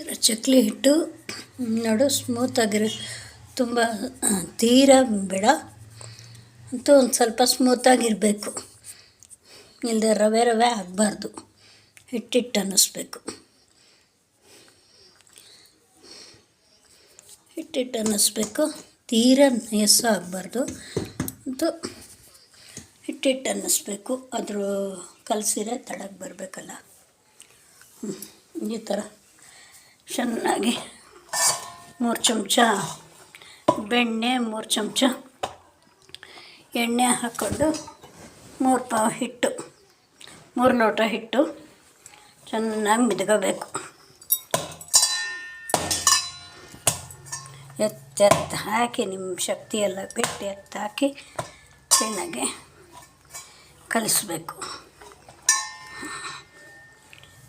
ಥರ ಚಕ್ಲಿ ಹಿಟ್ಟು. ನೋಡು ಸ್ಮೂತಾಗಿರೋ ತುಂಬ ತೀರ ಬೇಡ. ಅಂತೂ ಒಂದು ಸ್ವಲ್ಪ ಸ್ಮೂತಾಗಿರಬೇಕು ಇಲ್ಲದೆ ರವೆ ರವೆ ಆಗಬಾರ್ದು. ಹಿಟ್ಟಿಟ್ಟು ಅನ್ನಿಸ್ಬೇಕು. ಹಿಟ್ಟಿಟ್ಟು ಅನ್ನಿಸ್ಬೇಕು. ತೀರ ನಯಸ್ಸು ಆಗಬಾರ್ದು. ಅಂತೂ ಹಿಟ್ಟಿಟ್ಟು ಅನ್ನಿಸ್ಬೇಕು. ಅದ್ರ ಕಲಸಿರೆ ತಡಕ್ಕೆ ಬರಬೇಕಲ್ಲ. ಈ ಥರ. ಚೆನ್ನಾಗಿ ಮೂರು ಚಮಚ ಬೆಣ್ಣೆ, ಮೂರು ಚಮಚ ಎಣ್ಣೆ ಹಾಕ್ಕೊಂಡು ಮೂರು ಪಾವ್ ಹಿಟ್ಟು, ಮೂರು ಲೋಟ ಹಿಟ್ಟು ಚೆನ್ನಾಗಿ ಮಿದ್ಕೋಬೇಕು ಎತ್ತೆತ್ತು ಹಾಕಿ, ನಿಮ್ಮ ಶಕ್ತಿಯೆಲ್ಲ ಬಿಟ್ಟು ಎತ್ತು ಹಾಕಿ ಚೆನ್ನಾಗಿ ಕಲಿಸ್ಬೇಕು.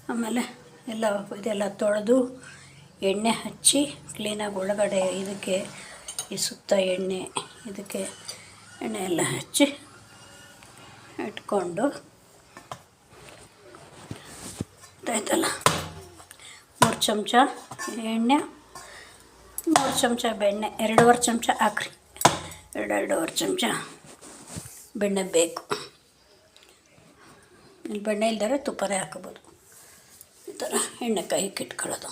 ಆಮೇಲೆ ಎಲ್ಲ ಇದೆಲ್ಲ ತೊಳೆದು ಎಣ್ಣೆ ಹಚ್ಚಿ ಕ್ಲೀನಾಗಿ ಒಳಗಡೆ ಇದಕ್ಕೆ ಈ ಸುತ್ತ ಎಣ್ಣೆ, ಇದಕ್ಕೆ ಎಣ್ಣೆ ಎಲ್ಲ ಹಚ್ಚಿ ಇಟ್ಕೊಂಡು. ಆಯ್ತಲ್ಲ? ಮೂರು ಚಮಚ ಎಣ್ಣೆ, ಮೂರು ಚಮಚ ಬೆಣ್ಣೆ, ಎರಡೂವರೆ ಚಮಚ ಹಾಕ್ರಿ ಎರಡೆರಡೂವರೆ ಚಮಚ ಬೆಣ್ಣೆ ಬೇಕು. ಇಲ್ಲಿ ಬೆಣ್ಣೆ ಇಲ್ದರೆ ತುಪ್ಪನೇ ಹಾಕೋಬೋದು ಥರ ಎಣ್ಣೆ ಕೈಗೆ ಇಟ್ಕೊಳ್ಳೋದು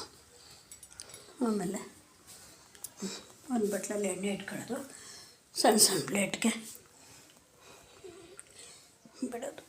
ಆಮೇಲೆ ಒಂದು ಬಟ್ಲಲ್ಲಿ ಎಣ್ಣೆ ಇಟ್ಕೊಳ್ಳೋದು. ಸಣ್ಣ ಸಣ್ಣ ಪ್ಲೇಟ್ಗೆ ಬಿಡೋದು.